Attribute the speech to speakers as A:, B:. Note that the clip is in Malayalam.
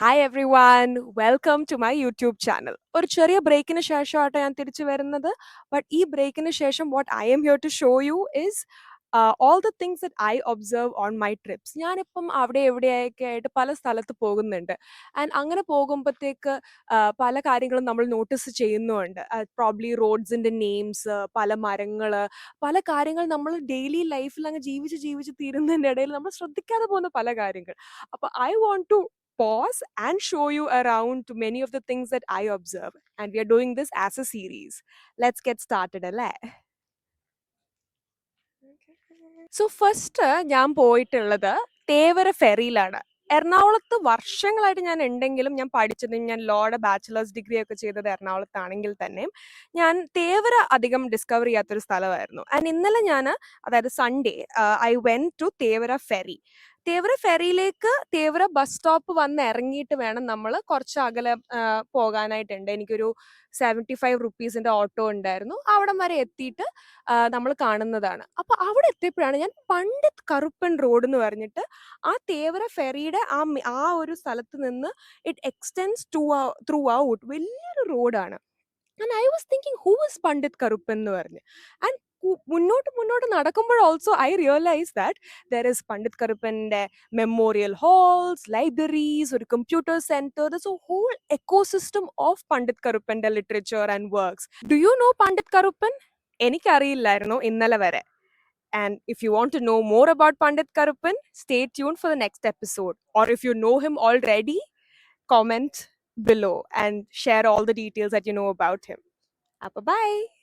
A: Hi everyone welcome to my YouTube channel ഒരു ചെറിയ ബ്രേക്കിന് ശേഷമായിട്ട് ഞാൻ തിരിച്ചു വരുന്നത്. ബട്ട് ഈ ബ്രേക്കിന് ശേഷം what I am here to show you is all the things that I observe on my trips ഞാനിപ്പം അവിടെ എവിടെയൊക്കെ ആയിട്ട് പല സ്ഥലത്ത് പോകുന്നുണ്ട്. ആൻഡ് അങ്ങനെ പോകുമ്പോഴത്തേക്ക് പല കാര്യങ്ങളും നമ്മൾ നോട്ടീസ് ചെയ്യുന്നുണ്ട്. പ്രോബ്ലി റോഡ്സിന്റെ നെയിംസ് പല മരങ്ങൾ പല കാര്യങ്ങൾ നമ്മൾ ഡെയിലി ലൈഫിൽ അങ്ങ് ജീവിച്ച് ജീവിച്ച് തീരുന്നതിന്റെ ഇടയിൽ നമ്മൾ ശ്രദ്ധിക്കാതെ പോകുന്ന പല കാര്യങ്ങൾ. അപ്പോൾ I want to pause and show you around to many of the things that I observe. And we are doing this as a series. Let's get started, അല്ലേ സോ ഫസ്റ്റ് ഞാൻ പോയിട്ടുള്ളത് തേവര ഫെറിയിലാണ് എറണാകുളത്ത് വർഷങ്ങളായിട്ട് ഞാൻ ഉണ്ടെങ്കിലും ഞാൻ പഠിച്ചത് ഞാൻ ലോയുടെ ബാച്ചിലേഴ്സ് ഡിഗ്രി ഒക്കെ ചെയ്തത് എറണാകുളത്താണെങ്കിൽ തന്നെയും ഞാൻ തേവര അധികം ഡിസ്കവർ ചെയ്യാത്തൊരു സ്ഥലമായിരുന്നു ആൻഡ് ഇന്നലെ ഞാൻ അതായത് Sunday I went to Thevara ferry Thevara ഫെറിയിലേക്ക് Thevara bus stop വന്ന് ഇറങ്ങിയിട്ട് വേണം നമ്മൾ കുറച്ച് അകലെ പോകാനായിട്ടുണ്ട്. എനിക്കൊരു സെവന്റി ഫൈവ് റുപ്പീസിന്റെ ഓട്ടോ ഉണ്ടായിരുന്നു. അവിടം വരെ എത്തിയിട്ട് നമ്മൾ കാണുന്നതാണ്. അപ്പൊ അവിടെ എത്തിയപ്പോഴാണ് ഞാൻ പണ്ഡിത് കറുപ്പൻ റോഡ് എന്ന് പറഞ്ഞിട്ട് ആ തേവര ഫെറിയുടെ ആ ആ ഒരു സ്ഥലത്ത് നിന്ന് it extends to throughout വലിയൊരു റോഡാണ്. And I was thinking who is Pandit Karuppan എന്ന് പറഞ്ഞ്. ആൻഡ് മുന്നോട്ട് മുന്നോട്ട് നടക്കുമ്പോൾ also I realise that there is Pandit കറുപ്പന്റെ memorial halls libraries ഒരു computer centre thus a whole ecosystem of Pandit കറുപ്പന്റെ literature and works do you know Pandit Karuppan എനിക്കറിയില്ലായിരുന്നു ഇന്നലെ വരെ And if you want to know more about Pandit Karuppan, stay tuned for the next episode. Or if you know him already, comment below and share all the details that you know about him. Bye bye.